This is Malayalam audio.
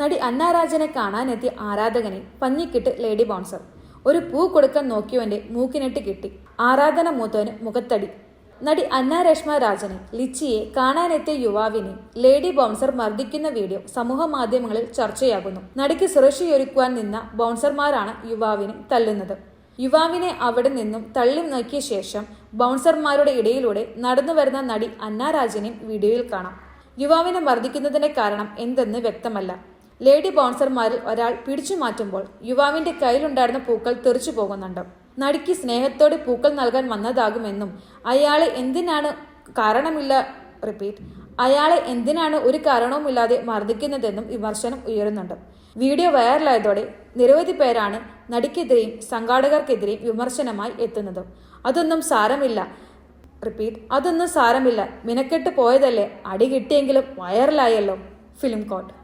നടി അന്നാരാജനെ കാണാനെത്തിയ ആരാധകനെ പഞ്ഞിക്കിട്ട് ലേഡി ബൗൺസർ. ഒരു പൂ കൊടുക്കാൻ നോക്കിയവന്റെ മൂക്കിനെട്ട് കിട്ടി. ആരാധന മൂത്തവന് മുഖത്തടി. നടി അന്ന രേഷ്മ രാജനെ ലിച്ചിയെ കാണാനെത്തിയ യുവാവിനെ ലേഡി ബൗൺസർ മർദ്ദിക്കുന്ന വീഡിയോ സമൂഹ മാധ്യമങ്ങളിൽ ചർച്ചയാകുന്നു. നടിക്ക് സുരക്ഷയൊരുക്കുവാൻ നിന്ന ബൗൺസർമാരാണ് യുവാവിനെ തല്ലുന്നത്. യുവാവിനെ അവിടെ നിന്നും തള്ളി നോക്കിയ ശേഷം ബൗൺസർമാരുടെ ഇടയിലൂടെ നടന്നു വരുന്ന നടി അന്ന രാജനെയും വീഡിയോയിൽ കാണാം. യുവാവിനെ മർദ്ദിക്കുന്നതിന്റെ കാരണം എന്തെന്ന് വ്യക്തമല്ല. ലേഡി ബൗൺസർമാരിൽ ഒരാൾ പിടിച്ചു മാറ്റുമ്പോൾ യുവാവിന്റെ കയ്യിലുണ്ടായിരുന്ന പൂക്കൾ തെറിച്ചു പോകുന്നുണ്ട്. നടിക്ക് സ്നേഹത്തോടെ പൂക്കൾ നൽകാൻ വന്നതാകുമെന്നും അയാളെ എന്തിനാണ് കാരണമില്ല റിപ്പീറ്റ് അയാളെ എന്തിനാണ് ഒരു കാരണവുമില്ലാതെ മർദ്ദിക്കുന്നതെന്നും വിമർശനം ഉയരുന്നുണ്ട്. വീഡിയോ വൈറലായതോടെ നിരവധി പേരാണ് നടിക്കെതിരെയും സംഘാടകർക്കെതിരെയും വിമർശനമായി എത്തുന്നത്. അതൊന്നും സാരമില്ല റിപ്പീറ്റ് അതൊന്നും സാരമില്ല. മിനക്കെട്ട് പോയതല്ലേ അടി കിട്ടിയെങ്കിലും വൈറലായല്ലോ. Film coat.